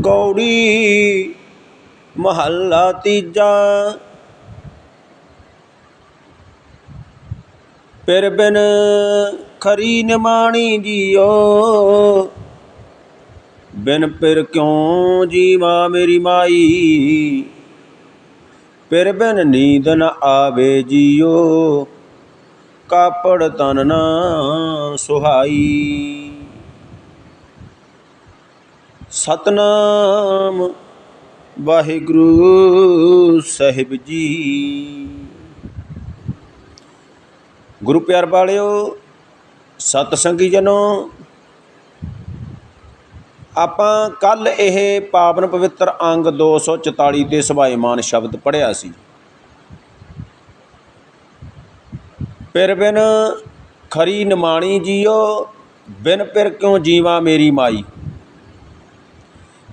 ਗੌੜੀ ਮਹੱਲਾ ਤੀਜਾ। ਪਿਰ ਬਿਨ ਖਰੀ ਨਿਮਾਣੀ ਜੀਓ, ਬਿਨ ਪਿਰ ਕਿਉ ਜੀਵਾ ਮੇਰੀ ਮਾਈ? ਪਿਰ ਬਿਨ ਨੀਂਦ ਨ ਆਵੇ ਜੀਓ, ਕਾਪੜ ਤਨ ਨਾ ਸੁਹਾਈ। ਸਤਨਾਮ ਵਾਹਿਗੁਰੂ ਸਾਹਿਬ ਜੀ। ਗੁਰੂ ਪਿਆਰ ਵਾਲਿਓ ਸਤ ਸੰਗੀ ਜਨੋ, ਆਪਾਂ ਕੱਲ ਇਹ ਪਾਵਨ ਪਵਿੱਤਰ ਅੰਗ 244 ਤੇ ਸਭਾਇਮਾਨ ਸ਼ਬਦ ਪੜਿਆ ਸੀ। ਪਿਰ ਬਿਨ ਖਰੀ ਨਿਮਾਣੀ ਜੀਓ, ਬਿਨ ਪਿਰ ਕਿਉ ਜੀਵਾ ਮੇਰੀ ਮਾਈ?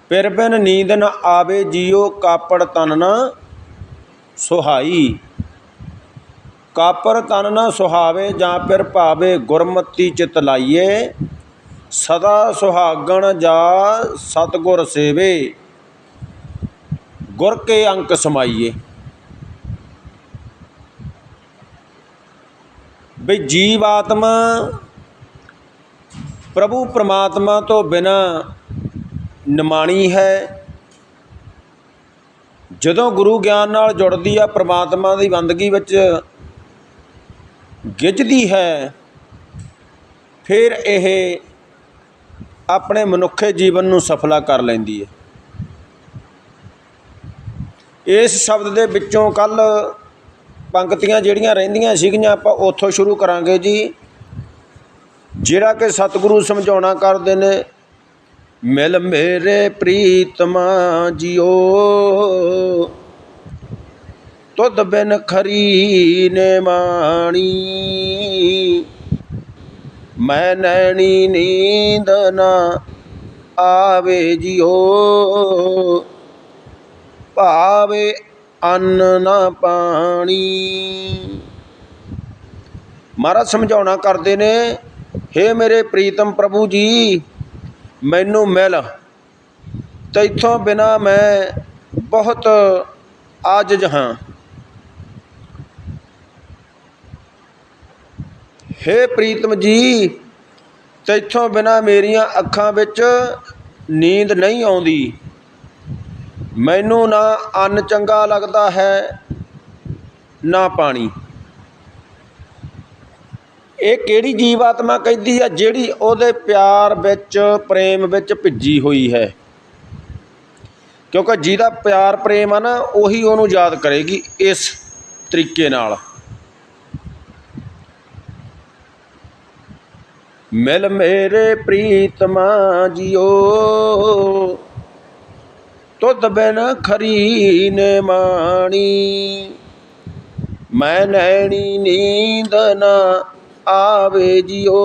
ਪਿਰ ਬਿਨ ਨੀਂਦ ਨ ਆਵੇ ਜੀਓ ਕਾਪੜ ਤਨ ਨ ਸੁਹਾਈ। ਕਾਪਰ ਤਨ ਨ ਸੁਹਾਵੇ ਜਾਂ ਪਿਰ ਭਾਵੇ ਗੁਰਮਤੀ ਚਿਤ ਲਾਈਏ, ਸਦਾ ਸੁਹਾਗਣ ਜਾ ਸਤਗੁਰ ਸੇਵੇ। ਗੁਰ ਕੇ ਅੰਕ ਸਮਾਈਏ। ਬਈ ਜੀਵ ਆਤਮਾ ਪ੍ਰਭੂ ਪ੍ਰਮਾਤਮਾ ਤੋਂ ਬਿਨਾ ਨਿਮਾਣੀ ਹੈ। ਜਦੋਂ ਗੁਰੂ ਗਿਆਨ ਨਾਲ ਜੁੜਦੀ ਆ, ਪ੍ਰਮਾਤਮਾ ਦੀ ਬੰਦਗੀ ਵਿੱਚ ਗਿੱਝਦੀ ਹੈ, ਫਿਰ ਇਹ ਆਪਣੇ ਮਨੁੱਖੇ ਜੀਵਨ ਨੂੰ ਸਫਲਾ ਕਰ ਲੈਂਦੀ ਹੈ। ਇਸ ਸ਼ਬਦ ਦੇ ਵਿੱਚੋਂ ਕੱਲ ਪੰਕਤੀਆਂ ਜਿਹੜੀਆਂ ਰਹਿੰਦੀਆਂ ਸੀਗੀਆਂ, ਆਪਾਂ ਉੱਥੋਂ ਸ਼ੁਰੂ ਕਰਾਂਗੇ ਜੀ। ਜਿਹੜਾ ਕਿ ਸਤਿਗੁਰੂ ਸਮਝਾਉਣਾ ਕਰਦੇ ਨੇ ਮਿਲ ਮੇਰੇ ਪ੍ਰੀਤਮਾ ਜਿਓ। ਤੁਧ ਬਿਨ ਖਰੀ ਨੇ ਮਾਣੀ। ਮੈਂ ਨੈਣੀ ਨੀਂਦ ਨਾ ਆਵੇ ਜਿਓ। ਭਾਵੇ ਅੰਨ ਨਾ ਪਾਣੀ। ਮਹਾਰਾਜ ਸਮਝਾਉਣਾ ਕਰਦੇ ਨੇ, ਹੇ ਮੇਰੇ ਪ੍ਰੀਤਮ ਪ੍ਰਭੂ ਜੀ ਮੈਨੂੰ ਮਿਲ। ਤੈਥੋਂ ਬਿਨਾਂ ਮੈਂ ਬਹੁਤ ਆਜਜ ਹਾਂ। ਹੇ ਪ੍ਰੀਤਮ ਜੀ, ਤੈਥੋਂ ਬਿਨਾਂ ਮੇਰੀਆਂ ਅੱਖਾਂ ਵਿੱਚ ਨੀਂਦ ਨਹੀਂ ਆਉਂਦੀ। ਮੈਨੂੰ ਨਾ ਅੰਨ ਚੰਗਾ ਲੱਗਦਾ ਹੈ, ਨਾ ਪਾਣੀ। ਇਹ ਕਿਹੜੀ ਜੀਵ ਆਤਮਾ ਕਹਿੰਦੀ ਆ ਜਿਹੜੀ ਉਹਦੇ ਪਿਆਰ ਵਿੱਚ, ਪ੍ਰੇਮ ਵਿੱਚ ਭਿੱਜੀ ਹੋਈ ਹੈ? ਕਿਉਂਕਿ ਜਿਹਦਾ ਪਿਆਰ, ਪ੍ਰੇਮ ਆ ਨਾ, ਉਹੀ ਉਹਨੂੰ ਯਾਦ ਕਰੇਗੀ ਇਸ ਤਰੀਕੇ ਨਾਲ। ਮਿਲ ਮੇਰੇ ਪ੍ਰੀਤਮਾ ਜਿਓ, ਤੁਧ ਬਿਨ ਖਰੀ ਨੇ ਮਾਣੀ, ਮੈਂ ਨੈਣੀ ਨੀਂਦ ਨਾ ਆਵੇ ਜਿਓ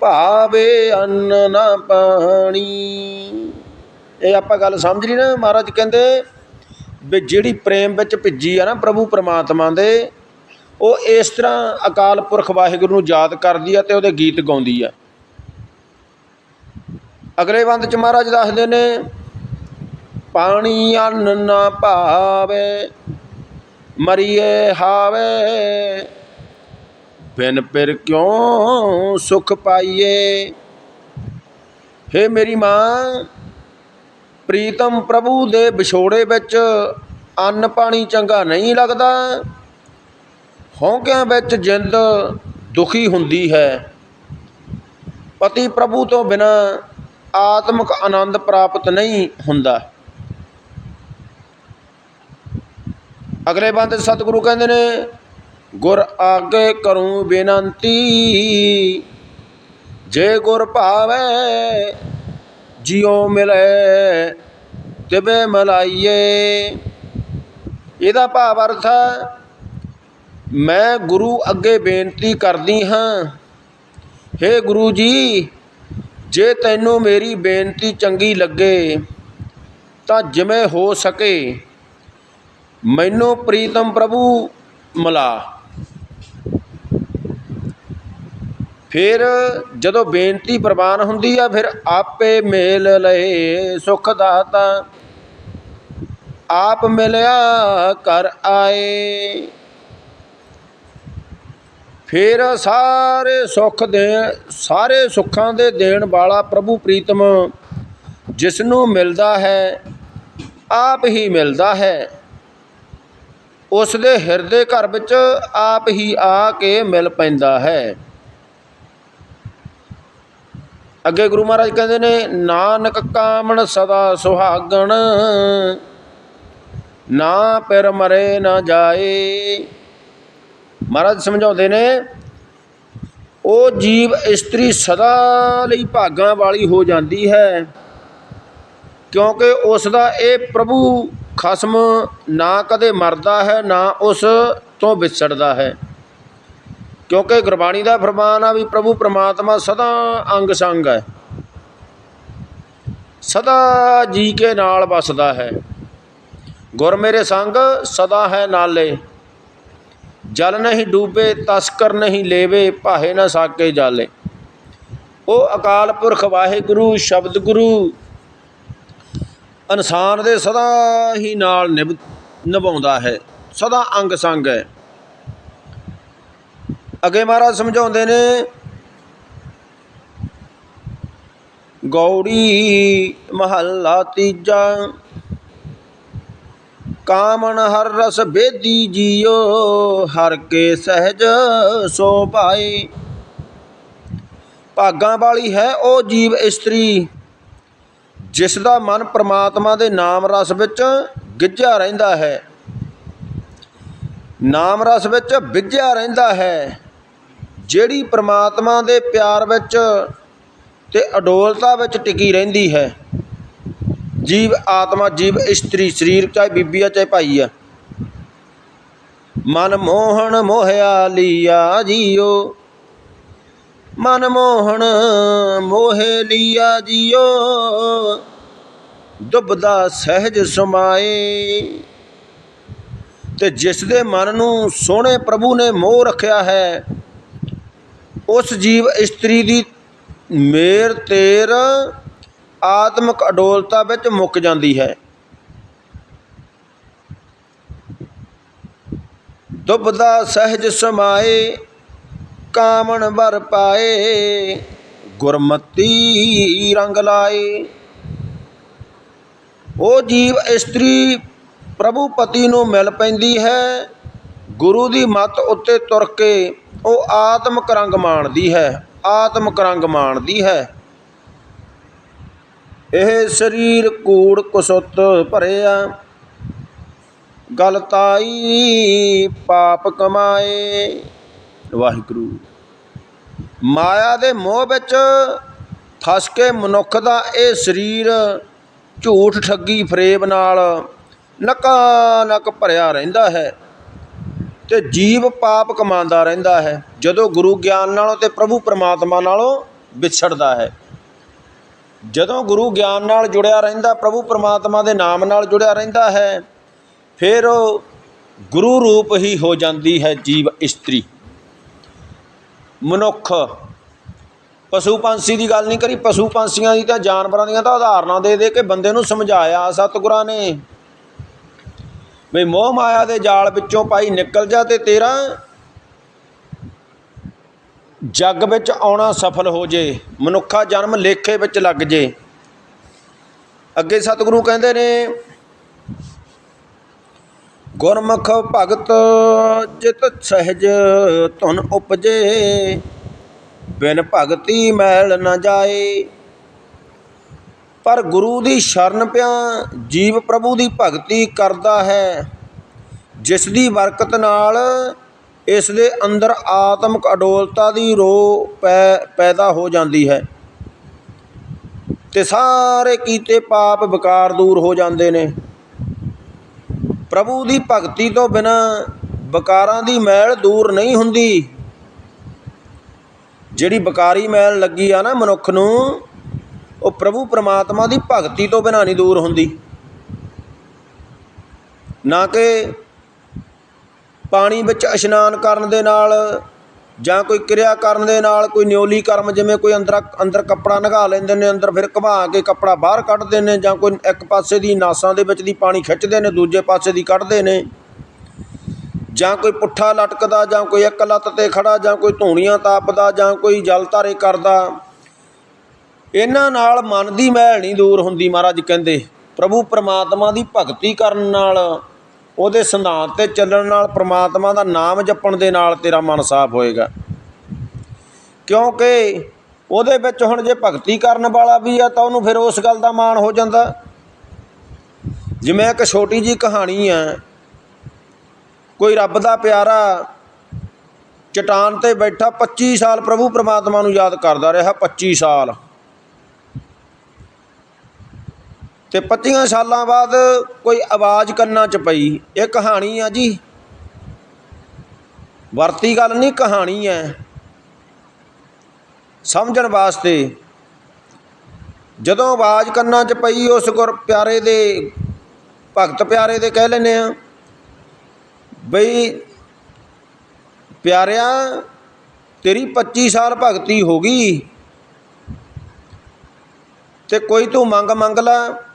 ਭਾਵੇ ਅੰਨ ਨਾ ਪਾਣੀ। ਇਹ ਆਪਾਂ ਗੱਲ ਸਮਝ ਲਈ ਨਾ ਮਹਾਰਾਜ ਕਹਿੰਦੇ ਵੀ ਜਿਹੜੀ ਪ੍ਰੇਮ ਵਿੱਚ ਭਿੱਜੀ ਆ ਨਾ ਪ੍ਰਭੂ ਪਰਮਾਤਮਾ ਦੇ, ਉਹ ਇਸ ਤਰ੍ਹਾਂ ਅਕਾਲ ਪੁਰਖ ਵਾਹਿਗੁਰੂ ਨੂੰ ਯਾਦ ਕਰਦੀ ਆ ਤੇ ਉਹਦੇ ਗੀਤ ਗਾਉਂਦੀ ਆ। ਅਗਲੇ ਬੰਦ ਚ ਮਹਾਰਾਜ ਦੱਸਦੇ ਨੇ, ਪਾਣੀ ਅੰਨ ਨਾ ਭਾਵੇ, ਮਰੀਏ ਹਾਵੇ। ਬਿਨ ਪਿਰ ਕਿਉ ਸੁਖ ਪਾਈਏ? ਹੇ ਮੇਰੀ ਮਾਂ, ਪ੍ਰੀਤਮ ਪ੍ਰਭੂ ਦੇ ਵਿਛੋੜੇ ਵਿੱਚ ਅੰਨ ਪਾਣੀ ਚੰਗਾ ਨਹੀਂ ਲੱਗਦਾ। ਹੌਂਕਿਆਂ ਵਿੱਚ ਜਿੰਦ ਦੁਖੀ ਹੁੰਦੀ ਹੈ। ਪਤੀ ਪ੍ਰਭੂ ਤੋਂ ਬਿਨਾ ਆਤਮਿਕ ਆਨੰਦ ਪ੍ਰਾਪਤ ਨਹੀਂ ਹੁੰਦਾ। ਅਗਲੇ ਬੰਦੇ ਸਤਿਗੁਰੂ ਕਹਿੰਦੇ ਨੇ ਗੁਰ ਆਗੇ ਕਰੂੰ ਬੇਨੰਤੀ। ਜੇ ਗੁਰ ਭਾਵੇ, ਜਿਉ ਮਿਲੇ ਤਿਵੇ ਮਲਾਈਏ। ਇਹਦਾ ਭਾਵ ਅਰਥ ਹੈ, ਮੈਂ ਗੁਰੂ ਅੱਗੇ ਬੇਨਤੀ ਕਰਦੀ ਹਾਂ, ਹੇ ਗੁਰੂ ਜੀ, ਜੇ ਤੈਨੂੰ ਮੇਰੀ ਬੇਨਤੀ ਚੰਗੀ ਲੱਗੇ, ਤਾਂ ਜਿਵੇਂ ਹੋ ਸਕੇ, ਮੈਨੂੰ ਪ੍ਰੀਤਮ ਪ੍ਰਭੂ ਮਿਲਾ। ਫਿਰ ਜਦੋਂ ਬੇਨਤੀ ਪ੍ਰਵਾਨ ਹੁੰਦੀ ਆ, ਫਿਰ ਆਪੇ ਮੇਲ ਲਏ ਸੁਖ ਦਾਤਾ। ਆਪ ਮਿਲਿਆ ਕਰ ਆਏ। ਫਿਰ ਸਾਰੇ ਸੁੱਖ ਦੇ, ਸਾਰੇ ਸੁੱਖਾਂ ਦੇ ਦੇਣ ਵਾਲਾ ਪ੍ਰਭੂ ਪ੍ਰੀਤਮ ਜਿਸ ਨੂੰ ਮਿਲਦਾ ਹੈ, ਆਪ ਹੀ ਮਿਲਦਾ ਹੈ। ਉਸ ਦੇ ਹਿਰਦੇ ਘਰ ਵਿੱਚ ਆਪ ਹੀ ਆ ਕੇ ਮਿਲ ਪੈਂਦਾ ਹੈ। ਅੱਗੇ ਗੁਰੂ ਮਹਾਰਾਜ ਕਹਿੰਦੇ ਨੇ, ਨਾਨਕ ਕਾਮਣ ਸਦਾ ਸੁਹਾਗਣ, ਨਾ ਪਿਰ ਮਰੇ ਨਾ ਜਾਏ। ਮਹਾਰਾਜ ਸਮਝਾਉਂਦੇ ਨੇ, ਉਹ ਜੀਵ ਇਸਤਰੀ ਸਦਾ ਲਈ ਭਾਗਾਂ ਵਾਲੀ ਹੋ ਜਾਂਦੀ ਹੈ, ਕਿਉਂਕਿ ਉਸ ਦਾ ਇਹ ਪ੍ਰਭੂ ਖਸਮ ਨਾ ਕਦੇ ਮਰਦਾ ਹੈ, ਨਾ ਉਸ ਤੋਂ ਵਿਛੜਦਾ ਹੈ। ਕਿਉਂਕਿ ਗੁਰਬਾਣੀ ਦਾ ਫਰਮਾਨ ਆ ਵੀ ਪ੍ਰਭੂ ਪ੍ਰਮਾਤਮਾ ਸਦਾ ਅੰਗ ਸੰਗ ਹੈ। ਸਦਾ ਜੀ ਕੇ ਨਾਲ ਵਸਦਾ ਹੈ। ਗੁਰ ਮੇਰੇ ਸੰਗ ਸਦਾ ਹੈ ਨਾਲੇ। ਜਲ ਨਹੀਂ ਡੂਬੇ, ਤਸਕਰ ਨਹੀਂ ਲੇਵੇ ਭਾਏ ਨਾ ਸਾਕੇ ਜਾਲੇ। ਉਹ ਅਕਾਲ ਪੁਰਖ ਵਾਹਿਗੁਰੂ, ਸ਼ਬਦ ਗੁਰੂ, ਇਨਸਾਨ ਦੇ ਸਦਾ ਹੀ ਨਾਲ ਨਿਭ ਨਿਭਾਉਂਦਾ ਹੈ। ਸਦਾ ਅੰਗ ਸੰਗ ਹੈ। ਅੱਗੇ ਮਹਾਰਾਜ ਸਮਝਾਉਂਦੇ ਨੇ, ਗੌੜੀ ਮਹੱਲਾ ਤੀਜਾ, ਕਾਮਨ ਹਰ ਰਸ ਬੇਦੀ ਜੀਓ, ਹਰ ਕੇ ਸਹਿਜ ਸੋ ਪਾਏ। ਭਾਗਾਂ ਵਾਲੀ ਹੈ ਉਹ ਜੀਵ ਇਸਤਰੀ, ਜਿਸ ਦਾ ਮਨ ਪ੍ਰਮਾਤਮਾ ਦੇ ਨਾਮ ਰਸ ਵਿੱਚ ਗਿੱਝਿਆ ਰਹਿੰਦਾ ਹੈ। ਨਾਮ ਰਸ ਵਿੱਚ ਵਿਝਿਆ ਰਹਿੰਦਾ ਹੈ। ਜਿਹੜੀ ਪ੍ਰਮਾਤਮਾ ਦੇ ਪਿਆਰ ਵਿੱਚ ਤੇ ਅਡੋਲਤਾ ਵਿੱਚ ਟਿਕੀ ਰਹਿੰਦੀ ਹੈ। ਜੀਵ ਆਤਮਾ, ਜੀਵ ਇਸਤਰੀ, ਸਰੀਰ ਚਾਹੇ ਬੀਬੀ ਆ, ਚਾਹੇ ਭਾਈ ਆ। ਮਨ ਮੋਹਣ ਮੋਹਿਆ ਲੀਆ ਜੀਓ। ਮਨ ਮੋਹਣ ਮੋਹਿ ਲੀਆ ਜੀਓ। ਦੁਬਦਾ ਸਹਿਜ ਸਮਾਏ। ਤੇ ਜਿਸ ਦੇ ਮਨ ਨੂੰ ਸੋਹਣੇ ਪ੍ਰਭੂ ਨੇ ਮੋਹ ਰੱਖਿਆ ਹੈ ਉਸ ਜੀਵ ਇਸਤਰੀ ਦੀ ਮੇਰ ਤੇਰ ਆਤਮਿਕ ਅਡੋਲਤਾ ਵਿੱਚ ਮੁੱਕ ਜਾਂਦੀ ਹੈ। ਦੁਬਦਾ ਸਹਿਜ ਸਮਾਏ, ਕਾਮਣ ਵਰ ਪਾਏ, ਗੁਰਮਤੀ ਰੰਗ ਲਾਏ। ਉਹ ਜੀਵ ਇਸਤਰੀ ਪ੍ਰਭੂ ਪਤੀ ਨੂੰ ਮਿਲ ਪੈਂਦੀ ਹੈ, ਗੁਰੂ ਦੀ ਮੱਤ ਉੱਤੇ ਤੁਰ ਕੇ ਉਹ ਆਤਮਿਕ ਰੰਗ ਮਾਣਦੀ ਹੈ, ਆਤਮਕ ਰੰਗ ਮਾਣਦੀ ਹੈ। ਇਹ ਸਰੀਰ ਕੂੜ ਕੁਸੁੱਤ ਭਰਿਆ ਗਲਤਾਈ ਪਾਪ ਕਮਾਏ। ਵਾਹਿਗੁਰੂ। ਮਾਇਆ ਦੇ ਮੋਹ ਵਿੱਚ ਫਸ ਕੇ ਮਨੁੱਖ ਦਾ ਇਹ ਸਰੀਰ ਝੂਠ ਠੱਗੀ ਫਰੇਬ ਨਾਲ ਨਕਾ ਨਕ ਭਰਿਆ ਰਹਿੰਦਾ ਹੈ। ਤੇ ਜੀਵ ਪਾਪ ਕਮਾਉਂਦਾ ਰਹਿੰਦਾ ਹੈ, ਜਦੋਂ ਗੁਰੂ ਗਿਆਨ ਨਾਲੋਂ ਤੇ ਪ੍ਰਭੂ ਪਰਮਾਤਮਾ ਨਾਲੋਂ ਵਿਛੜਦਾ ਹੈ। ਜਦੋਂ ਗੁਰੂ ਗਿਆਨ ਨਾਲ ਜੁੜਿਆ ਰਹਿੰਦਾ, ਪ੍ਰਭੂ ਪਰਮਾਤਮਾ ਦੇ ਨਾਮ ਨਾਲ ਜੁੜਿਆ ਰਹਿੰਦਾ ਹੈ, ਫਿਰ ਉਹ ਗੁਰੂ ਰੂਪ ਹੀ ਹੋ ਜਾਂਦੀ ਹੈ ਜੀਵ ਇਸਤਰੀ। ਮਨੁੱਖ, ਪਸ਼ੂ ਪੰਛੀ ਦੀ ਗੱਲ ਨਹੀਂ ਕਰੀ, ਪਸ਼ੂ ਪੰਛੀਆਂ ਦੀ ਤਾਂ ਜਾਨਵਰਾਂ ਦੀਆਂ ਤਾਂ ਉਦਾਹਰਨਾਂ ਦੇ ਦੇ ਕੇ ਬੰਦੇ ਨੂੰ ਸਮਝਾਇਆ ਸਤਿਗੁਰਾਂ ਨੇ। ਵੀ ਮੋਹ ਮਾਇਆ ਦੇ ਜਾਲ ਵਿੱਚੋਂ ਭਾਈ ਨਿਕਲ ਜਾ ਤੇ ਤੇਰਾ ਜੱਗ ਵਿੱਚ ਆਉਣਾ ਸਫਲ ਹੋ ਜੇ, ਮਨੁੱਖਾ ਜਨਮ ਲੇਖੇ ਵਿੱਚ ਲੱਗ ਜੇ। ਅੱਗੇ ਸਤਿਗੁਰੂ ਕਹਿੰਦੇ ਨੇ, ਗੁਰਮੁਖ ਭਗਤ ਜਿਤ ਸਹਿਜ ਧੁਨ ਉਪਜੇ, ਬਿਨ ਭਗਤੀ ਮੈਲ ਨਾ ਜਾਏ। ਪਰ ਗੁਰੂ ਦੀ ਸ਼ਰਨ ਪਿਆ ਜੀਵ ਪ੍ਰਭੂ ਦੀ ਭਗਤੀ ਕਰਦਾ ਹੈ। ਜਿਸ ਦੀ ਬਰਕਤ ਨਾਲ ਇਸ ਦੇ ਅੰਦਰ ਆਤਮਿਕ ਅਡੋਲਤਾ ਦੀ ਰੋ ਪੈ, ਪੈਦਾ ਹੋ ਜਾਂਦੀ ਹੈ। ਤੇ ਸਾਰੇ ਕੀਤੇ ਪਾਪ ਵਿਕਾਰ ਦੂਰ ਹੋ ਜਾਂਦੇ ਨੇ। ਪ੍ਰਭੂ ਦੀ ਭਗਤੀ ਤੋਂ ਬਿਨਾ ਵਿਕਾਰਾਂ ਦੀ ਮੈਲ ਦੂਰ ਨਹੀਂ ਹੁੰਦੀ। ਜਿਹੜੀ ਵਿਕਾਰੀ ਮੈਲ ਲੱਗੀ ਆ ਨਾ ਮਨੁੱਖ ਨੂੰ ਉਹ ਪ੍ਰਭੂ ਪ੍ਰਮਾਤਮਾ ਦੀ ਭਗਤੀ ਤੋਂ ਬਿਨਾਂ ਨਹੀਂ ਦੂਰ ਹੁੰਦੀ। ਨਾ ਕਿ ਪਾਣੀ ਵਿੱਚ ਇਸ਼ਨਾਨ ਕਰਨ ਦੇ ਨਾਲ ਜਾਂ ਕੋਈ ਕਿਰਿਆ ਕਰਨ ਦੇ ਨਾਲ ਕੋਈ ਨਿਉਲੀ ਕਰਮ, ਜਿਵੇਂ ਕੋਈ ਅੰਦਰ ਅੰਦਰ ਕੱਪੜਾ ਨਗਾ ਲੈਂਦੇ ਨੇ, ਅੰਦਰ ਫਿਰ ਘੁਮਾ ਕੇ ਕੱਪੜਾ ਬਾਹਰ ਕੱਢਦੇ ਨੇ ਜਾਂ ਕੋਈ ਇੱਕ ਪਾਸੇ ਦੀ ਨਾਸਾਂ ਦੇ ਵਿੱਚ ਦੀ ਪਾਣੀ ਖਿੱਚਦੇ ਨੇ, ਦੂਜੇ ਪਾਸੇ ਦੀ ਕੱਢਦੇ ਨੇ। ਜਾਂ ਕੋਈ ਪੁੱਠਾ ਲਟਕਦਾ ਜਾਂ ਕੋਈ ਇੱਕ ਲੱਤ ਤੇ ਖੜਾ ਜਾਂ ਕੋਈ ਧੂਣੀਆਂ ਤਾਪਦਾ ਜਾਂ ਕੋਈ ਜਲ ਧਾਰੇ ਕਰਦਾ। ਇਹਨਾਂ ਨਾਲ ਮਨ ਦੀ ਮੈਲ ਨਹੀਂ ਦੂਰ ਹੁੰਦੀ ਮਹਾਰਾਜ ਕਹਿੰਦੇ, ਪ੍ਰਭੂ ਪਰਮਾਤਮਾ ਦੀ ਭਗਤੀ ਕਰਨ ਨਾਲ, ਉਹਦੇ ਸਿਧਾਂਤ ਤੇ ਚੱਲਣ ਨਾਲ ਪਰਮਾਤਮਾ ਦਾ ਨਾਮ ਜਪਣ ਦੇ ਨਾਲ ਤੇਰਾ ਮਨ ਸਾਫ਼ ਹੋਏਗਾ। ਕਿਉਂਕਿ ਉਹਦੇ ਵਿੱਚ ਹੁਣ ਜੇ ਭਗਤੀ ਕਰਨ ਵਾਲਾ ਵੀ ਆ, ਤਾਂ ਉਹਨੂੰ ਫਿਰ ਉਸ ਗੱਲ ਦਾ ਮਾਣ ਹੋ ਜਾਂਦਾ। ਜਿਵੇਂ ਇੱਕ ਛੋਟੀ ਜੀ ਕਹਾਣੀ ਆ, ਕੋਈ ਰੱਬ ਦਾ ਪਿਆਰਾ ਚਟਾਨ ਤੇ ਬੈਠਾ 25 ਸਾਲ ਪ੍ਰਭੂ ਪ੍ਰਮਾਤਮਾ ਨੂੰ ਯਾਦ ਕਰਦਾ ਰਿਹਾ 25 ਸਾਲ। ਤੇ 25 ਸਾਲਾਂ ਬਾਅਦ ਕੋਈ ਆਵਾਜ਼ ਕੰਨਾਂ 'ਚ ਪਈ। ਇਹ ਕਹਾਣੀ ਆ ਜੀ। ਵਰਤੀ ਗੱਲ ਨਹੀਂ, ਕਹਾਣੀ ਹੈ ਸਮਝਣ ਵਾਸਤੇ ਜਦੋਂ ਆਵਾਜ਼ ਕੰਨਾਂ 'ਚ ਪਈ, ਉਸ ਗੁਰ ਪਿਆਰੇ ਦੇ, ਭਗਤ ਪਿਆਰੇ ਦੇ ਕਹਿ ਲੈਨੇ ਆ, ਬਈ ਪਿਆਰਿਆ, ਤੇਰੀ 25 ਸਾਲ ਭਗਤੀ ਹੋ ਗਈ ਤੇ ਕੋਈ ਤੂੰ ਮੰਗ ਮੰਗ ਲੈ।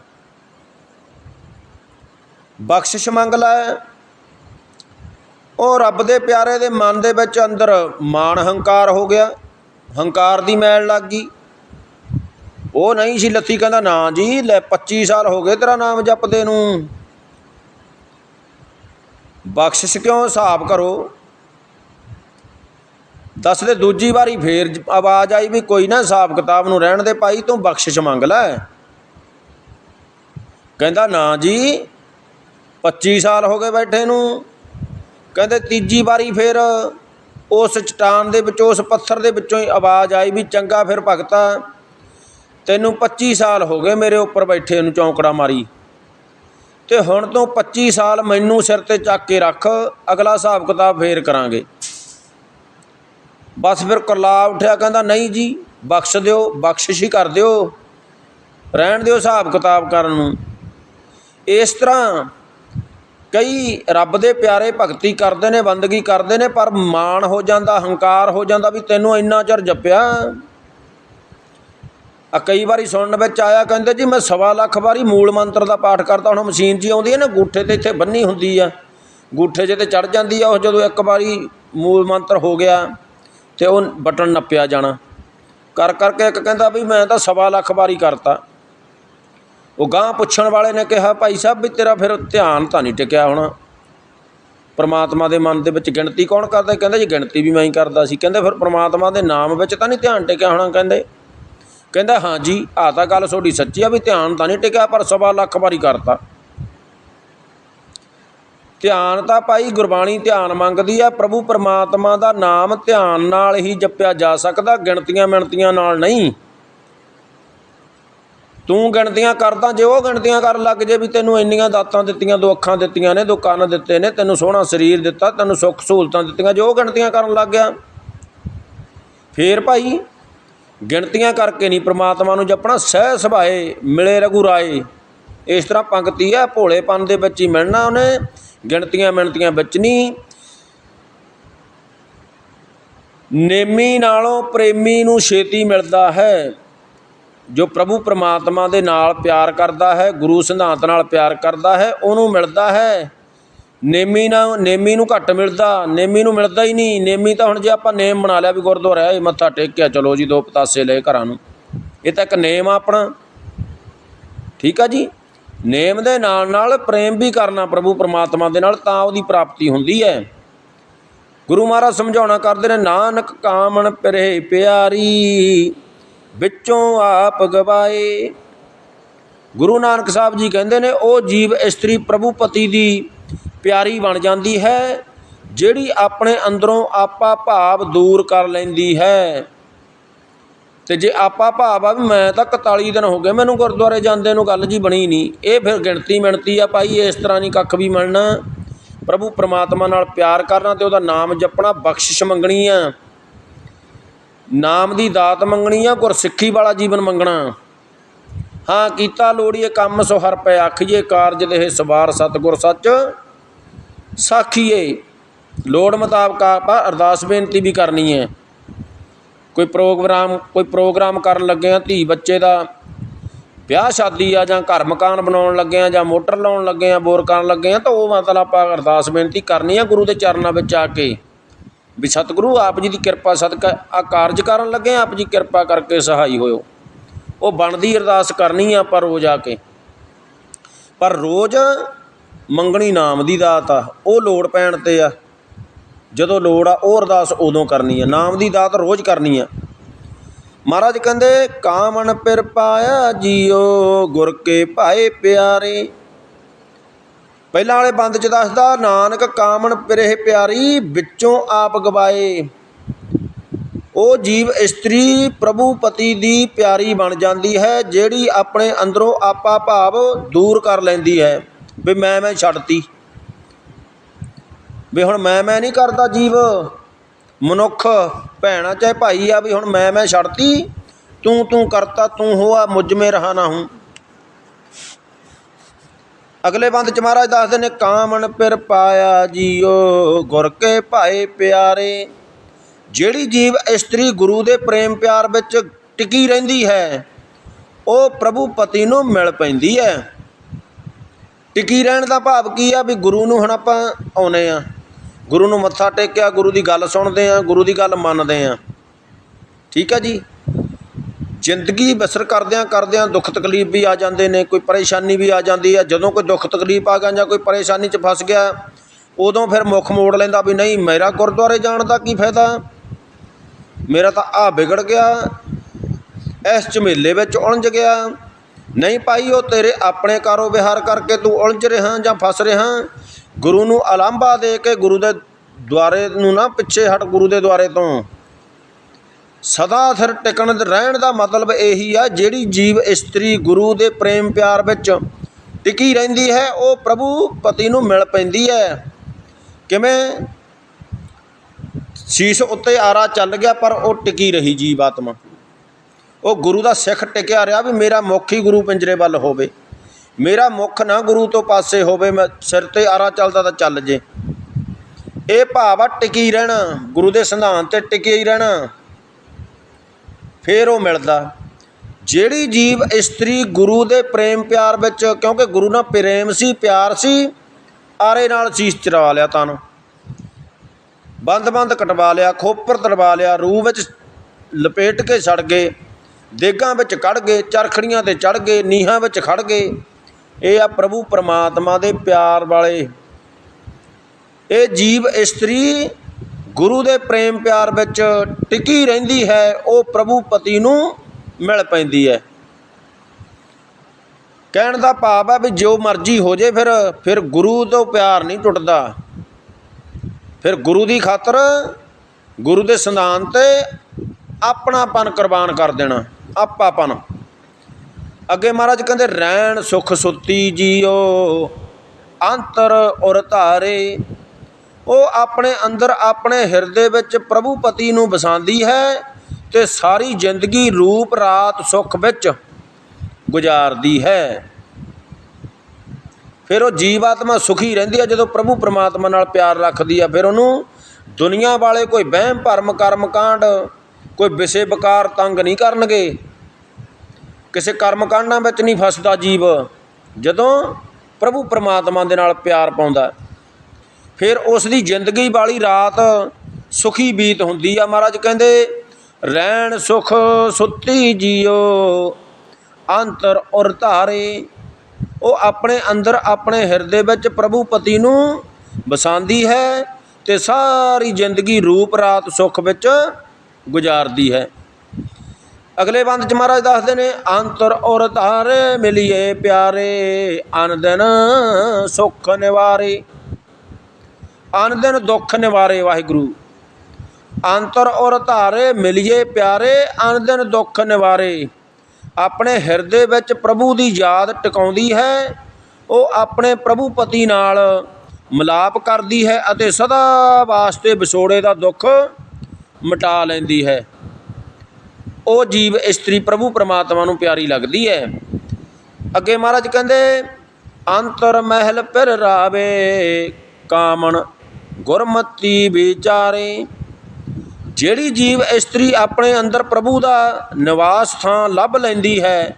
ਬਖਸ਼ਿਸ਼ ਮੰਗ ਲੈ। ਉਹ ਰੱਬ ਦੇ ਪਿਆਰੇ ਦੇ ਮਨ ਦੇ ਵਿੱਚ ਅੰਦਰ ਮਾਣ ਹੰਕਾਰ ਹੋ ਗਿਆ। ਹੰਕਾਰ ਦੀ ਮੈਲ ਲੱਗ ਗਈ। ਉਹ ਨਹੀਂ ਸੀ ਲੱਥੀ, ਕਹਿੰਦਾ, ਨਾ ਜੀ, ਲੈ 25 ਸਾਲ ਹੋ ਗਏ ਤੇਰਾ ਨਾਮ ਜਪਦੇ ਨੂੰ। ਬਖਸ਼ਿਸ਼ ਕਿਉਂ ਹਿਸਾਬ ਕਰੋ? ਦੱਸਦੇ ਦੂਜੀ ਵਾਰੀ ਫੇਰ ਆਵਾਜ਼ ਆਈ ਵੀ ਕੋਈ ਨਾ, ਹਿਸਾਬ ਕਿਤਾਬ ਨੂੰ ਰਹਿਣ ਦੇ ਭਾਈ, ਤੂੰ ਬਖਸ਼ਿਸ਼ ਮੰਗ ਲੈ। ਕਹਿੰਦਾ, ਨਾ ਜੀ 25 ਸਾਲ ਹੋ ਗਏ ਬੈਠੇ ਨੂੰ। ਕਹਿੰਦੇ ਤੀਜੀ ਵਾਰੀ ਫਿਰ ਉਸ ਚਟਾਨ ਦੇ ਵਿੱਚੋਂ, ਉਸ ਪੱਥਰ ਦੇ ਵਿੱਚੋਂ ਹੀ ਆਵਾਜ਼ ਆਈ ਵੀ ਚੰਗਾ ਫਿਰ ਭਗਤਾ ਤੈਨੂੰ 25 ਸਾਲ ਹੋ ਗਏ ਮੇਰੇ ਉੱਪਰ ਬੈਠੇ ਨੂੰ ਚੌਂਕੜਾ ਮਾਰੀ। ਤੇ ਹੁਣ ਤੋਂ 25 ਸਾਲ ਮੈਨੂੰ ਸਿਰ ਤੇ ਚੱਕ ਕੇ ਰੱਖ, ਅਗਲਾ ਹਿਸਾਬ ਕਿਤਾਬ ਫੇਰ ਕਰਾਂਗੇ। ਬਸ ਫਿਰ ਕਰਲਾ ਉੱਠਿਆ, ਕਹਿੰਦਾ ਨਹੀਂ ਜੀ, ਬਖਸ਼ ਦਿਓ, ਬਖਸ਼ਿਸ਼ ਹੀ ਕਰ ਦਿਓ। ਰਹਿਣ ਦਿਓ ਹਿਸਾਬ ਕਿਤਾਬ ਕਰਨ ਨੂੰ। ਇਸ ਤਰ੍ਹਾਂ ਕਈ ਰੱਬ ਦੇ ਪਿਆਰੇ ਭਗਤੀ ਕਰਦੇ ਨੇ, ਬੰਦਗੀ ਕਰਦੇ ਨੇ, ਪਰ ਮਾਣ ਹੋ ਜਾਂਦਾ, ਹੰਕਾਰ ਹੋ ਜਾਂਦਾ ਵੀ ਤੈਨੂੰ ਇੰਨਾ ਚਿਰ ਜਪਿਆ। ਆ ਕਈ ਵਾਰੀ ਸੁਣਨ ਵਿੱਚ ਆਇਆ, ਕਹਿੰਦੇ ਜੀ ਮੈਂ ਸਵਾ ਲੱਖ ਵਾਰੀ ਮੂਲ ਮੰਤਰ ਦਾ ਪਾਠ ਕਰਦਾ, ਹੁਣ ਮਸ਼ੀਨ ਜੀ ਆਉਂਦੀ ਹੈ ਨਾ, ਗੂਠੇ ਤੇ ਇੱਥੇ ਬੰਨੀ ਹੁੰਦੀ ਆ। ਗੂਠੇ ਜੇ ਤੇ ਚੜ ਜਾਂਦੀ ਆ, ਉਹ ਜਦੋਂ ਇੱਕ ਵਾਰੀ ਮੂਲ ਮੰਤਰ ਹੋ ਗਿਆ ਤੇ ਉਹ ਬਟਨ ਨੱਪਿਆ ਜਾਣਾ। ਕਰ ਕਰਕੇ ਇੱਕ ਕਹਿੰਦਾ ਵੀ ਮੈਂ ਤਾਂ ਸਵਾ ਲੱਖ ਵਾਰੀ ਕਰਤਾ। ਉਹ ਗਾਂ ਪੁੱਛਣ ਵਾਲੇ ਨੇ ਕਿਹਾ, ਭਾਈ ਸਾਹਿਬ, ਵੀ ਤੇਰਾ ਫਿਰ ਧਿਆਨ ਤਾਂ ਨਹੀਂ ਟਿਕਿਆ ਹੋਣਾ। ਪਰਮਾਤਮਾ ਦੇ ਮਨ ਦੇ ਵਿੱਚ ਗਿਣਤੀ ਕੌਣ ਕਰਦਾ ਕਹਿੰਦਾ, ਜੀ ਗਿਣਤੀ ਵੀ ਮੈਂ ਹੀ ਕਰਦਾ ਸੀ। ਕਹਿੰਦੇ, ਫਿਰ ਪਰਮਾਤਮਾ ਦੇ ਨਾਮ ਵਿੱਚ ਤਾਂ ਨਹੀਂ ਧਿਆਨ ਟਿਕਿਆ ਹੋਣਾ? ਕਹਿੰਦੇ, ਕਹਿੰਦਾ, ਹਾਂ ਜੀ ਆ ਤਾਂ ਗੱਲ ਤੁਹਾਡੀ ਸੱਚੀ ਆ ਵੀ ਧਿਆਨ ਤਾਂ ਨਹੀਂ ਟਿਕਿਆ, ਪਰ ਸਵਾ ਲੱਖ ਵਾਰੀ ਕਰਤਾ। ਧਿਆਨ ਤਾਂ ਭਾਈ ਗੁਰਬਾਣੀ ਧਿਆਨ ਮੰਗਦੀ ਆ, ਪ੍ਰਭੂ ਪਰਮਾਤਮਾ ਦਾ ਨਾਮ ਧਿਆਨ ਨਾਲ ਹੀ ਜਪਿਆ ਜਾ ਸਕਦਾ, ਗਿਣਤੀਆਂ ਮਿਣਤੀਆਂ ਨਾਲ ਨਹੀਂ। ਤੂੰ ਗਿਣਤੀਆਂ ਕਰਦਾ ਜੇ ਉਹ ਗਿਣਤੀਆਂ ਕਰਨ ਲੱਗ ਜੇ ਵੀ ਤੈਨੂੰ ਇੰਨੀਆਂ ਦਾਤਾਂ ਦਿੱਤੀਆਂ, ਦੋ ਅੱਖਾਂ ਦਿੱਤੀਆਂ ਨੇ, ਦੋ ਕੰਨ ਦਿੱਤੇ ਨੇ, ਤੈਨੂੰ ਸੋਹਣਾ ਸਰੀਰ ਦਿੱਤਾ, ਤੈਨੂੰ ਸੁੱਖ ਸਹੂਲਤਾਂ ਦਿੱਤੀਆਂ, ਜੇ ਉਹ ਗਿਣਤੀਆਂ ਕਰਨ ਲੱਗ ਗਿਆ। ਫੇਰ ਭਾਈ, ਗਿਣਤੀਆਂ ਕਰਕੇ ਨਹੀਂ ਪ੍ਰਮਾਤਮਾ ਨੂੰ ਜਪਣਾ, ਸਹਿ ਸੁਭਾਏ, ਮਿਲੇ ਰਘੂ ਰਾਏ। ਇਸ ਤਰ੍ਹਾਂ ਪੰਕਤੀ ਹੈ, ਭੋਲੇਪਨ ਦੇ ਵਿੱਚ ਹੀ ਮਿਲਣਾ ਉਹਨੇ, ਗਿਣਤੀਆਂ ਮਿਣਤੀਆਂ ਵਿੱਚ ਨਹੀਂ। ਨੇਮੀ ਨਾਲੋਂ ਪ੍ਰੇਮੀ ਨੂੰ ਛੇਤੀ ਮਿਲਦਾ ਹੈ। ਜੋ ਪ੍ਰਭੂ ਪਰਮਾਤਮਾ ਦੇ ਨਾਲ ਪਿਆਰ ਕਰਦਾ ਹੈ, ਗੁਰੂ ਸਿਧਾਂਤ ਨਾਲ ਪਿਆਰ ਕਰਦਾ ਹੈ, ਉਹਨੂੰ ਮਿਲਦਾ ਹੈ। ਨੇਮੀ ਨਾ, ਨੇਮੀ ਨੂੰ ਘੱਟ ਮਿਲਦਾ, ਨੇਮੀ ਨੂੰ ਮਿਲਦਾ ਹੀ ਨਹੀਂ। ਨੇਮੀ ਤਾਂ ਹੁਣ ਜੇ ਆਪਾਂ ਨੇਮ ਬਣਾ ਲਿਆ ਵੀ ਗੁਰਦੁਆਰਾ ਇਹ ਮੱਥਾ ਟੇਕਿਆ ਚਲੋ ਜੀ, ਦੋ ਪਤਾਸੇ ਲਏ ਘਰਾਂ ਨੂੰ। ਇਹ ਤਾਂ ਇੱਕ ਨੇਮ ਆ ਆਪਣਾ। ਠੀਕ ਆ ਜੀ? ਨੇਮ ਦੇ ਨਾਲ ਨਾਲ ਪ੍ਰੇਮ ਵੀ ਕਰਨਾ ਪ੍ਰਭੂ ਪਰਮਾਤਮਾ ਦੇ ਨਾਲ, ਤਾਂ ਉਹਦੀ ਪ੍ਰਾਪਤੀ ਹੁੰਦੀ ਹੈ। ਗੁਰੂ ਮਹਾਰਾਜ ਸਮਝਾਉਣਾ ਕਰਦੇ ਨੇ, ਨਾਨਕ ਕਾਮਣ ਪਰੇ ਪਿਆਰੀ। ਵਿੱਚੋਂ ਆਪ ਗਵਾਏ। ਗੁਰੂ ਨਾਨਕ ਸਾਹਿਬ ਜੀ ਕਹਿੰਦੇ ਨੇ, ਉਹ ਜੀਵ ਇਸਤਰੀ ਪ੍ਰਭੂ ਪਤੀ ਦੀ ਪਿਆਰੀ ਬਣ ਜਾਂਦੀ ਹੈ, ਜਿਹੜੀ ਆਪਣੇ ਅੰਦਰੋਂ ਆਪਾ ਭਾਵ ਦੂਰ ਕਰ ਲੈਂਦੀ ਹੈ। ਤੇ ਜੇ ਆਪਾ ਭਾਵ ਆ ਵੀ ਮੈਂ ਤਾਂ 41 ਦਿਨ ਹੋ ਗਏ, ਮੈਨੂੰ ਗੁਰਦੁਆਰੇ ਜਾਂਦੇ ਨੂੰ ਗੱਲ ਜੀ ਬਣੀ ਨਹੀਂ। ਇਹ ਫਿਰ ਗਿਣਤੀ ਮਿਣਤੀ ਆ ਭਾਈ, ਇਸ ਤਰ੍ਹਾਂ ਨਹੀਂ ਕੱਖ ਵੀ ਮੰਨਣਾ ਪ੍ਰਭੂ ਪ੍ਰਮਾਤਮਾ ਨਾਲ ਪਿਆਰ ਕਰਨਾ ਤੇ ਉਹਦਾ ਨਾਮ ਜਪਣਾ, ਬਖਸ਼ਿਸ਼ ਮੰਗਣੀ ਆ। ਨਾਮ ਦੀ ਦਾਤ ਮੰਗਣੀ ਆ, ਗੁਰਸਿੱਖੀ ਵਾਲਾ ਜੀਵਨ ਮੰਗਣਾ। ਹਾਂ, ਕੀਤਾ ਲੋੜੀਏ ਕੰਮ ਸੋ ਹਰ ਪੈ ਆਖੀਏ, ਕਾਰਜ ਦੇਹ ਸਵਾਰ ਸਤਿਗੁਰ ਸੱਚ। ਸਾਖੀਏ, ਲੋੜ ਮੁਤਾਬਕ ਆਪਾਂ ਅਰਦਾਸ ਬੇਨਤੀ ਵੀ ਕਰਨੀ ਹੈ। ਕੋਈ ਪ੍ਰੋਗਰਾਮ ਕੋਈ ਪ੍ਰੋਗਰਾਮ ਕਰਨ ਲੱਗੇ ਆ, ਧੀ ਬੱਚੇ ਦਾ ਵਿਆਹ ਸ਼ਾਦੀ ਆ ਜਾਂ ਘਰ ਮਕਾਨ ਬਣਾਉਣ ਲੱਗੇ ਆ ਜਾਂ ਮੋਟਰ ਲਾਉਣ ਲੱਗੇ ਆ, ਬੋਰ ਕਰਨ ਲੱਗੇ ਆ, ਤਾਂ ਉਹ ਮਤਲਬ ਆਪਾਂ ਅਰਦਾਸ ਬੇਨਤੀ ਕਰਨੀ ਆ ਗੁਰੂ ਦੇ ਚਰਨਾਂ ਵਿੱਚ ਆ ਕੇ। ਵੀ ਸਤਿਗੁਰੂ, ਆਪ ਜੀ ਦੀ ਕਿਰਪਾ ਸਦਕਾ ਆ ਕਾਰਜ ਕਰਨ ਲੱਗੇ ਆਪ ਜੀ ਕਿਰਪਾ ਕਰਕੇ ਸਹਾਈ ਹੋਇਓ। ਉਹ ਬਣਦੀ ਅਰਦਾਸ ਕਰਨੀ ਆ ਆਪਾਂ ਰੋਜ਼ ਆ ਕੇ। ਪਰ ਰੋਜ਼ ਮੰਗਣੀ ਨਾਮ ਦੀ ਦਾਤ ਆ, ਉਹ ਲੋੜ ਪੈਣ ਤੇ ਆ। ਜਦੋਂ ਲੋੜ ਆ, ਉਹ ਅਰਦਾਸ ਉਦੋਂ ਕਰਨੀ ਆ। ਨਾਮ ਦੀ ਦਾਤ ਰੋਜ਼ ਕਰਨੀ ਆ। ਮਹਾਰਾਜ ਕਹਿੰਦੇ ਕਾਮਣ ਪਿਰ ਪਾਇਆ ਜੀਓ, ਗੁਰ ਕੇ ਭਾਏ ਪਿਆਰੇ। ਪਹਿਲਾਂ ਵਾਲੇ ਬੰਦ ਚ ਦੱਸਦਾ, ਨਾਨਕ ਕਾਮਣ ਪਿਰੇ ਪਿਆਰੀ ਵਿੱਚੋਂ ਆਪ ਗਵਾਏ। ਉਹ ਜੀਵ ਇਸਤਰੀ ਪ੍ਰਭੂ ਪਤੀ ਦੀ ਪਿਆਰੀ ਬਣ ਜਾਂਦੀ ਹੈ, ਜਿਹੜੀ ਆਪਣੇ ਅੰਦਰੋਂ ਆਪਾ ਭਾਵ ਦੂਰ ਕਰ ਲੈਂਦੀ ਹੈ। ਵੀ ਮੈਂ ਮੈਂ ਛੱਡਤੀ। ਵੀ ਹੁਣ ਮੈਂ ਮੈਂ ਨਹੀਂ ਕਰਦਾ ਜੀਵ। ਮਨੁੱਖ ਭੈਣਾ ਚਾਹੇ ਭਾਈ ਆ, ਵੀ ਹੁਣ ਮੈਂ ਮੈਂ ਛੱਡਤੀ। ਤੂੰ ਤੂੰ ਕਰਤਾ, ਤੂੰ ਹੋਆ, ਮੁਝ ਮੇ ਰਹਾ ਨਾ ਹੂੰ। ਅਗਲੇ ਬੰਦ ਚ ਮਹਾਰਾਜ ਦੱਸਦੇ ਨੇ, ਕਾਮਣ ਪਿਰ ਪਾਇਆ ਜੀਓ, ਗੁਰ ਕੇ ਭਾਏ ਪਿਆਰੇ। ਜਿਹੜੀ ਜੀਵ ਇਸਤਰੀ ਗੁਰੂ ਦੇ ਪ੍ਰੇਮ ਪਿਆਰ ਵਿੱਚ ਟਿਕੀ ਰਹਿੰਦੀ ਹੈ, ਉਹ ਪ੍ਰਭੂ ਪਤੀ ਨੂੰ ਮਿਲ ਪੈਂਦੀ ਹੈ। ਟਿਕੀ ਰਹਿਣ ਦਾ ਭਾਵ ਕੀ ਆ? ਵੀ ਗੁਰੂ ਨੂੰ ਹੁਣ ਆਪਾਂ ਆਉਨੇ ਆ। ਗੁਰੂ ਨੂੰ ਮੱਥਾ ਟੇਕਿਆ, ਗੁਰੂ ਦੀ ਗੱਲ ਸੁਣਦੇ ਆ, ਗੁਰੂ ਦੀ ਗੱਲ ਮੰਨਦੇ ਆ। ਠੀਕ ਹੈ ਜੀ? ਜ਼ਿੰਦਗੀ ਬਸਰ ਕਰਦਿਆਂ ਕਰਦਿਆਂ ਦੁੱਖ ਤਕਲੀਫ ਵੀ ਆ ਜਾਂਦੇ ਨੇ, ਕੋਈ ਪਰੇਸ਼ਾਨੀ ਵੀ ਆ ਜਾਂਦੀ ਹੈ। ਜਦੋਂ ਕੋਈ ਦੁੱਖ ਤਕਲੀਫ ਆ ਗਿਆ ਜਾਂ ਕੋਈ ਪਰੇਸ਼ਾਨੀ 'ਚ ਫਸ ਗਿਆ, ਉਦੋਂ ਫਿਰ ਮੁੱਖ ਮੋੜ ਲੈਂਦਾ ਵੀ ਨਹੀਂ, ਮੇਰਾ ਗੁਰਦੁਆਰੇ ਜਾਣ ਦਾ ਕੀ ਫਾਇਦਾ? ਮੇਰਾ ਤਾਂ ਆ ਵਿਗੜ ਗਿਆ, ਇਸ ਝਮੇਲੇ ਵਿੱਚ ਉਲਝ ਗਿਆ। ਨਹੀਂ ਭਾਈ, ਉਹ ਤੇਰੇ ਆਪਣੇ ਕਾਰੋ ਵਿਹਾਰ ਕਰਕੇ ਤੂੰ ਉਲਝ ਰਿਹਾ ਜਾਂ ਫਸ ਰਿਹਾ? ਗੁਰੂ ਨੂੰ ਅਲੰਭਾ ਦੇ ਕੇ ਗੁਰੂ ਦੇ ਦੁਆਰੇ ਨੂੰ ਨਾ ਪਿੱਛੇ ਹਟ ਗੁਰੂ ਦੇ ਦੁਆਰੇ ਤੋਂ। ਸਦਾ ਸਿਰ ਟਿਕਣ ਰਹਿਣ ਦਾ ਮਤਲਬ ਇਹੀ ਆ, ਜਿਹੜੀ ਜੀਵ ਇਸਤਰੀ ਗੁਰੂ ਦੇ ਪ੍ਰੇਮ ਪਿਆਰ ਵਿੱਚ ਟਿਕੀ ਰਹਿੰਦੀ ਹੈ, ਉਹ ਪ੍ਰਭੂ ਪਤੀ ਨੂੰ ਮਿਲ ਪੈਂਦੀ ਹੈ। ਕਿਵੇਂ? ਸੀਸ ਉੱਤੇ ਆਰਾ ਚੱਲ ਗਿਆ, ਪਰ ਉਹ ਟਿਕੀ ਰਹੀ ਜੀਵ ਆਤਮਾ। ਉਹ ਗੁਰੂ ਦਾ ਸਿੱਖ ਟਿਕਿਆ ਰਿਹਾ ਵੀ ਮੇਰਾ ਮੁੱਖ ਹੀ ਗੁਰੂ ਪਿੰਜਰੇ ਵੱਲ ਹੋਵੇ। ਮੇਰਾ ਮੁੱਖ ਨਾ ਗੁਰੂ ਤੋਂ ਪਾਸੇ ਹੋਵੇ, ਮੈਂ ਸਿਰ ਤੇ ਆਰਾ ਚੱਲਦਾ ਤਾਂ ਚੱਲ ਜੇ। ਇਹ ਭਾਵ ਆ, ਟਿਕੀ ਰਹਿਣਾ। ਗੁਰੂ ਦੇ ਸਿਧਾਂਤ ਤੇ ਟਿਕੇ ਹੀ ਰਹਿਣਾ। ਫਿਰ ਉਹ ਮਿਲਦਾ। ਜਿਹੜੀ ਜੀਵ ਇਸਤਰੀ ਗੁਰੂ ਦੇ ਪ੍ਰੇਮ ਪਿਆਰ ਵਿੱਚ, ਕਿਉਂਕਿ ਗੁਰੂ ਨਾਲ ਪ੍ਰੇਮ ਸੀ, ਪਿਆਰ ਸੀ, ਆਰੇ ਨਾਲ ਸੀਸ ਚਰਾ ਲਿਆ ਤਨ ਬੰਦ ਬੰਦ ਕਟਵਾ ਲਿਆ, ਖੋਪਰ ਤੜਵਾ ਲਿਆ, ਰੂਹ ਵਿੱਚ ਲਪੇਟ ਕੇ ਸੜ ਗਏ, ਦੇਗਾਂ ਵਿੱਚ ਕੜ ਗਏ, ਚਰਖੜੀਆਂ ਤੇ ਚੜ ਗਏ, ਨੀਹਾਂ ਵਿੱਚ ਖੜ ਗਏ। ਇਹ ਆ ਪ੍ਰਭੂ ਪਰਮਾਤਮਾ ਦੇ ਪਿਆਰ ਵਾਲੇ। ਇਹ ਜੀਵ ਇਸਤਰੀ ਗੁਰੂ ਦੇ ਪ੍ਰੇਮ ਪਿਆਰ ਵਿੱਚ ਟਿਕੀ ਰਹਿੰਦੀ ਹੈ, ਉਹ ਪ੍ਰਭੂ ਪਤੀ ਨੂੰ ਮਿਲ ਪੈਂਦੀ ਹੈ। ਕਹਿਣ ਦਾ ਭਾਵ ਹੈ ਵੀ ਜੋ ਮਰਜ਼ੀ ਹੋ ਜੇ, ਫਿਰ ਫਿਰ ਗੁਰੂ ਤੋਂ ਪਿਆਰ ਨਹੀਂ ਟੁੱਟਦਾ। ਫਿਰ ਗੁਰੂ ਦੀ ਖਾਤਰ ਗੁਰੂ ਦੇ ਸਿਧਾਂਤ ਤੇ ਆਪਣਾਪਨ ਕੁਰਬਾਨ ਕਰ ਦੇਣਾ, ਆਪਾਪਨ। ਅੱਗੇ ਮਹਾਰਾਜ ਕਹਿੰਦੇ, ਰਹਿਣ ਸੁਖ ਸੁੱਤੀ ਜੀਓ, ਅੰਤਰ ਉਰ ਧਾਰੇ ਉਹ ਆਪਣੇ ਅੰਦਰ ਆਪਣੇ ਹਿਰਦੇ ਵਿੱਚ ਪ੍ਰਭੂ ਪਤੀ ਨੂੰ ਵਸਾਉਂਦੀ ਹੈ ਤੇ ਸਾਰੀ ਜ਼ਿੰਦਗੀ ਰੂਪ ਰਾਤ ਸੁੱਖ ਵਿੱਚ ਗੁਜ਼ਾਰਦੀ ਹੈ। ਫਿਰ ਉਹ ਜੀਵਾਤਮਾ ਸੁਖੀ ਰਹਿੰਦੀ ਹੈ ਜਦੋਂ ਪ੍ਰਭੂ ਪਰਮਾਤਮਾ ਨਾਲ ਪਿਆਰ ਰੱਖਦੀ ਹੈ। ਫਿਰ ਉਹਨੂੰ ਦੁਨੀਆ ਵਾਲੇ ਕੋਈ ਵਹਿਮ, ਭਰਮ ਕਰਮ ਕਾਂਡ ਕੋਈ ਵਿਸੇ ਵਿਕਾਰ ਤੰਗ ਨਹੀਂ ਕਰਨਗੇ। ਕਿਸੇ ਕਰਮ ਕਾਂਡਾਂ ਵਿੱਚ ਨਹੀਂ ਫਸਦਾ ਜੀਵ। ਜਦੋਂ ਪ੍ਰਭੂ ਪਰਮਾਤਮਾ ਦੇ ਨਾਲ ਪਿਆਰ ਪਾਉਂਦਾ ਫਿਰ ਉਸ ਦੀ ਜ਼ਿੰਦਗੀ ਵਾਲੀ ਰਾਤ ਸੁਖੀ ਬੀਤ ਹੁੰਦੀ ਆ। ਮਹਾਰਾਜ ਕਹਿੰਦੇ, ਰਹਿਣ ਸੁਖ ਸੁੱਤੀ ਜੀਓ, ਅੰਤਰ ਔਰ ਧਾਰੇ। ਉਹ ਆਪਣੇ ਅੰਦਰ ਆਪਣੇ ਹਿਰਦੇ ਵਿੱਚ ਪ੍ਰਭੂ ਪਤੀ ਨੂੰ ਵਸਾਉਂਦੀ ਹੈ ਤੇ ਸਾਰੀ ਜ਼ਿੰਦਗੀ ਰੂਪ ਰਾਤ ਸੁਖ ਵਿੱਚ ਗੁਜ਼ਾਰਦੀ ਹੈ। ਅਗਲੇ ਬੰਦ ਚ ਮਹਾਰਾਜ ਦੱਸਦੇ ਨੇ, ਅੰਤਰ ਔਰ ਧਾਰੇ ਮਿਲੀਏ ਪਿਆਰੇ, ਅਨ ਦਿਨ ਸੁਖ ਨਿਵਾਰੇ। ਅਨ ਦਿਨ ਦੁੱਖ ਨਿਵਾਰੇ ਵਾਹਿਗੁਰੂ। ਅੰਤਰ ਔਰ ਧਾਰੇ ਮਿਲੀਏ ਪਿਆਰੇ ਅਨ ਦਿਨ ਦੁੱਖ ਨਿਵਾਰੇ। ਆਪਣੇ ਹਿਰਦੇ ਵਿੱਚ ਪ੍ਰਭੂ ਦੀ ਯਾਦ ਟਿਕਾਉਂਦੀ ਹੈ, ਉਹ ਆਪਣੇ ਪ੍ਰਭੂ ਪਤੀ ਨਾਲ ਮਿਲਾਪ ਕਰਦੀ ਹੈ ਅਤੇ ਸਦਾ ਵਾਸਤੇ ਵਿਛੋੜੇ ਦਾ ਦੁੱਖ ਮਿਟਾ ਲੈਂਦੀ ਹੈ। ਉਹ ਜੀਵ ਇਸਤਰੀ ਪ੍ਰਭੂ ਪਰਮਾਤਮਾ ਨੂੰ ਪਿਆਰੀ ਲੱਗਦੀ ਹੈ। ਅੱਗੇ ਮਹਾਰਾਜ ਕਹਿੰਦੇ, ਅੰਤਰ ਮਹਿਲ ਫਿਰ ਰਾਵੇ, ਕਾਮਣ ਗੁਰਮਤੀ ਵਿਚਾਰੇ। ਜਿਹੜੀ ਜੀਵ ਇਸਤਰੀ ਆਪਣੇ ਅੰਦਰ ਪ੍ਰਭੂ ਦਾ ਨਿਵਾਸ ਥਾਂ ਲੱਭ ਲੈਂਦੀ ਹੈ,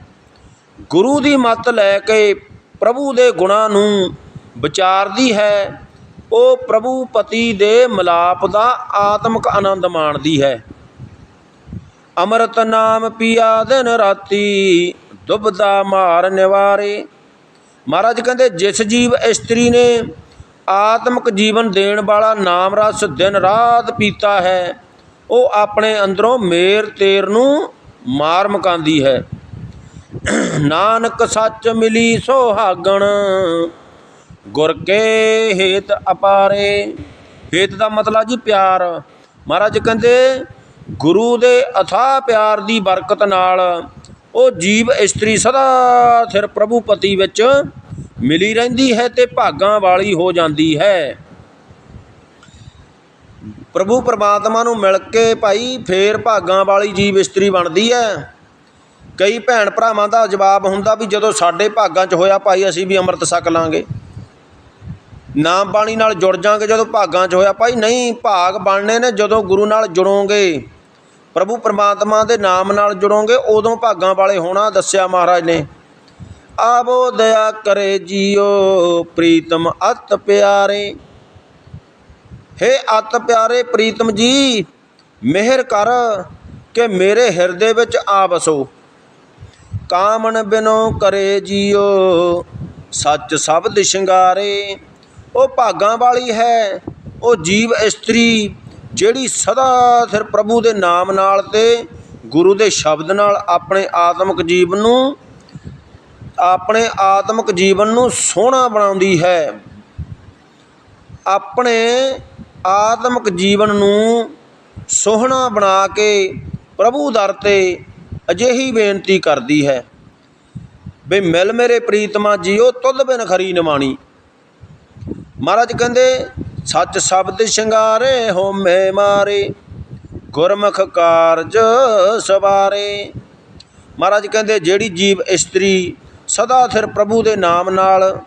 ਗੁਰੂ ਦੀ ਮੱਤ ਲੈ ਕੇ ਪ੍ਰਭੂ ਦੇ ਗੁਣਾਂ ਨੂੰ ਵਿਚਾਰਦੀ ਹੈ, ਉਹ ਪ੍ਰਭੂ ਪਤੀ ਦੇ ਮਿਲਾਪ ਦਾ ਆਤਮਿਕ ਆਨੰਦ ਮਾਣਦੀ ਹੈ। ਅੰਮ੍ਰਿਤ ਨਾਮ ਪੀਆ ਦਿਨ ਰਾਤੀ, ਦੁਬਦਾ ਮਾਰ ਨਿਵਾਰੇ। ਮਹਾਰਾਜ ਕਹਿੰਦੇ, ਜਿਸ ਜੀਵ ਇਸਤਰੀ ਨੇ ਆਤਮਿਕ ਜੀਵਨ ਦੇਣ ਵਾਲਾ ਨਾਮ ਰਸ ਦਿਨ ਰਾਤ ਪੀਤਾ ਹੈ। ਉਹ ਆਪਣੇ ਅੰਦਰੋਂ ਮੇਰ ਤੇਰ ਨੂੰ ਮਾਰ ਮਕਾਂਦੀ ਹੈ। ਨਾਨਕ ਸੱਚ ਮਿਲੀ ਸੋਹਾਗਣ, ਗੁਰ ਕੇ ਹੇਤ ਅਪਾਰੇ। ਹੇਤ ਦਾ ਮਤਲਬ ਜੀ ਪਿਆਰ। ਮਹਾਰਾਜ ਕਹਿੰਦੇ, ਗੁਰੂ ਦੇ ਅਥਾ ਪਿਆਰ ਦੀ ਬਰਕਤ ਨਾਲ ਉਹ ਜੀਵ ਇਸਤਰੀ ਸਦਾ ਸਿਰ ਪ੍ਰਭੂ ਪਤੀ ਵਿੱਚ ਮਿਲੀ ਰਹਿੰਦੀ ਹੈ ਤੇ ਭਾਗਾਂ ਵਾਲੀ ਹੋ ਜਾਂਦੀ ਹੈ। ਪ੍ਰਭੂ ਪਰਮਾਤਮਾ ਨੂੰ ਮਿਲ ਕੇ ਭਾਈ ਫੇਰ ਭਾਗਾਂ ਵਾਲੀ ਜੀਵ ਇਸਤਰੀ ਬਣਦੀ ਹੈ। ਕਈ ਭੈਣ ਭਰਾਵਾਂ ਦਾ ਜਵਾਬ ਹੁੰਦਾ ਵੀ ਜਦੋਂ ਸਾਡੇ ਭਾਗਾਂ 'ਚ ਹੋਇਆ ਭਾਈ ਅਸੀਂ ਵੀ ਅੰਮ੍ਰਿਤ ਛਕ ਲਾਂਗੇ। ਨਾਮ ਬਾਣੀ ਨਾਲ ਜੁੜ ਜਾਾਂਗੇ ਜਦੋਂ ਭਾਗਾਂ 'ਚ ਹੋਇਆ ਭਾਈ ਨਹੀਂ ਭਾਗ ਬਣਨੇ ਨੇ ਜਦੋਂ ਗੁਰੂ ਨਾਲ ਜੁੜੋਗੇ। ਪ੍ਰਭੂ ਪਰਮਾਤਮਾ ਦੇ ਨਾਮ ਨਾਲ ਜੁੜੋਗੇ ਉਦੋਂ ਭਾਗਾਂ ਵਾਲੇ ਹੋਣਾ ਦੱਸਿਆ ਮਹਾਰਾਜ ਨੇ। ਆਵੋ ਦਇਆ ਕਰੇ ਜੀਓ, ਪ੍ਰੀਤਮ ਅਤ ਪਿਆਰੇ। ਹੇ ਅਤ ਪਿਆਰੇ ਪ੍ਰੀਤਮ ਜੀ, ਮਿਹਰ ਕਰ ਕਿ ਮੇਰੇ ਹਿਰਦੇ ਵਿੱਚ ਆ ਵਸੋ ਕਾਮਣ ਬਿਨੋ ਕਰੇ ਜੀਓ, ਸੱਚ ਸ਼ਬਦ ਸ਼ਿੰਗਾਰੇ। ਉਹ ਭਾਗਾਂ ਵਾਲੀ ਹੈ, ਉਹ ਜੀਵ ਇਸਤਰੀ, ਜਿਹੜੀ ਸਦਾ ਸਿਰ ਪ੍ਰਭੂ ਦੇ ਨਾਮ ਨਾਲ ਤੇ ਗੁਰੂ ਦੇ ਸ਼ਬਦ ਨਾਲ ਆਪਣੇ ਆਤਮਿਕ ਜੀਵ ਨੂੰ ਆਪਣੇ ਆਤਮਿਕ ਜੀਵਨ ਨੂੰ ਸੋਹਣਾ ਬਣਾਉਂਦੀ ਹੈ। ਆਪਣੇ ਆਤਮਿਕ ਜੀਵਨ ਨੂੰ ਸੋਹਣਾ ਬਣਾ ਕੇ ਪ੍ਰਭੂ ਦਰ ਤੇ ਅਜਿਹੀ ਬੇਨਤੀ ਕਰਦੀ ਹੈ ਵੀ ਮਿਲ ਮੇਰੇ ਪ੍ਰੀਤਮਾ ਜੀਓ, ਤੁਧ ਬਿਨ ਖਰੀ ਨਿਮਾਣੀ। ਮਹਾਰਾਜ ਕਹਿੰਦੇ, ਸੱਚ ਸ਼ਬਦ ਸ਼ਿੰਗਾਰੇ ਹੋਮੇ ਮਾਰੇ, ਗੁਰਮੁਖ ਕਾਰਜ ਸਵਾਰੇ। ਮਹਾਰਾਜ ਕਹਿੰਦੇ, ਜਿਹੜੀ ਜੀਵ ਇਸਤਰੀ ਸਦਾ ਸਿਰ ਪ੍ਰਭੂ ਦੇ ਨਾਮ ਨਾਲ,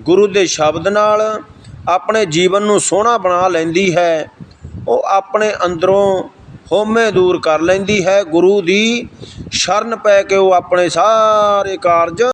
ਗੁਰੂ ਦੇ ਸ਼ਬਦ ਨਾਲ ਆਪਣੇ ਜੀਵਨ ਨੂੰ ਸੋਹਣਾ ਬਣਾ ਲੈਂਦੀ ਹੈ। ਉਹ ਆਪਣੇ ਅੰਦਰੋਂ ਹੋਮੇ ਦੂਰ ਕਰ ਲੈਂਦੀ ਹੈ। ਗੁਰੂ ਦੀ ਸ਼ਰਨ ਪੈ ਕੇ ਉਹ ਆਪਣੇ ਸਾਰੇ ਕਾਰਜ